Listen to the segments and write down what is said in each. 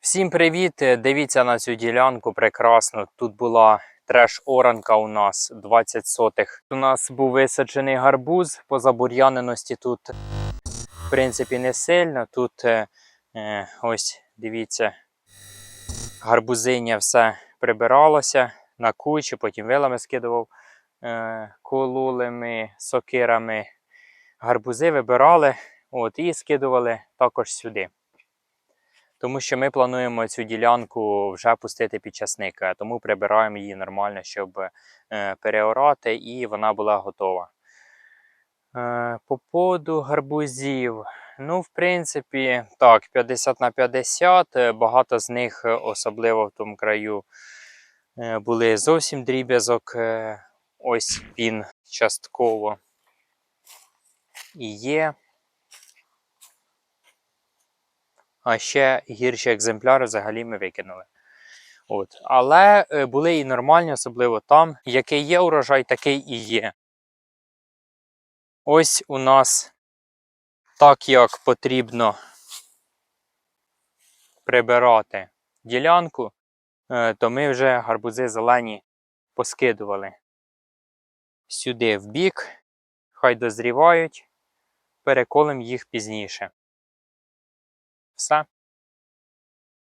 Всім привіт! Дивіться на цю ділянку прекрасно. Тут була треш-оранка у нас 20 сотих. У нас був висаджений гарбуз по забур'яненості тут, в принципі, не сильно. Тут е, е, ось дивіться, гарбузиння все прибиралося на кучі, потім вилами скидував, е, колулими, сокирами. Гарбузи вибирали от, і скидували також сюди. Тому що ми плануємо цю ділянку вже пустити під часника, тому прибираємо її нормально, щоб е, переорати, і вона була готова. Е, по поводу гарбузів. Ну, в принципі, так, 50 на 50. Е, Багато з них, е, особливо в тому краю, були зовсім дріб'язок. Ось він частково і є. А ще гірші екземпляри взагалі ми викинули. От. Але були і нормальні, особливо там. Який є урожай, такий і є. Ось у нас так як потрібно прибирати ділянку, е, то ми вже гарбузи зелені поскидували сюди в бік, хай дозрівають, переколимо їх пізніше. Все.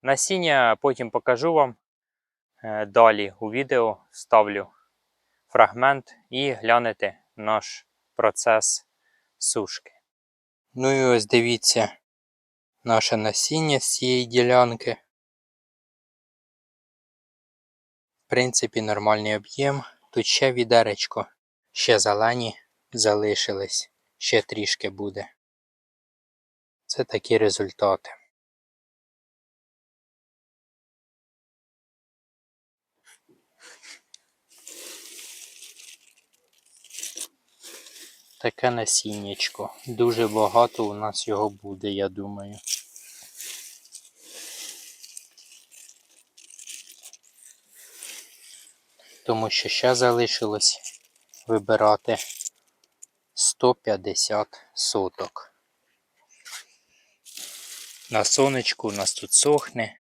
Насіння потім покажу вам. Е, Далі у відео ставлю фрагмент і глянете наш процес сушки. Ну і ось дивіться наше насіння з цієї ділянки. В принципі, нормальний об'єм. Тут ще відеречко, ще зелені залишились, ще трішки буде. Це такі результати. Таке насіннячко. Дуже багато у нас його буде, я думаю. Тому що ще залишилось вибирати 150 соток. На сонечку у нас тут сохне,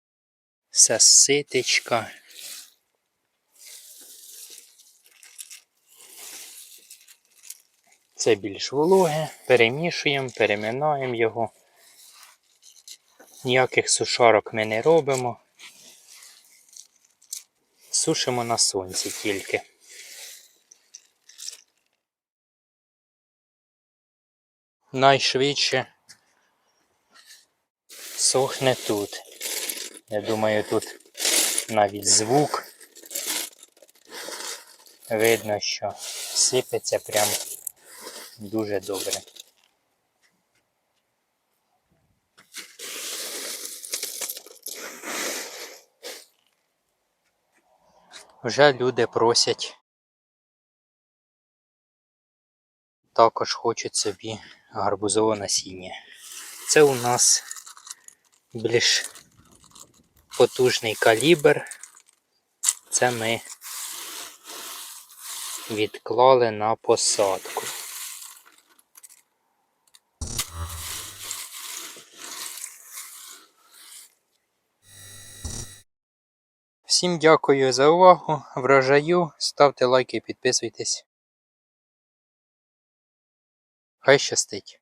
все ситечка. Це більш вологе, перемішуємо, переминаємо його. Ніяких сушарок ми не робимо. Сушимо на сонці тільки. Найшвидше сохне тут. Я думаю, тут навіть звук. Видно, що сипеться прям дуже добре. Вже люди просять. Також хочуть собі гарбузове насіння. Це у нас більш потужний калібр. Це ми відклали на посадку. Всім дякую за увагу. Врожаю. Ставте лайки, підписуйтесь. Хай щастить!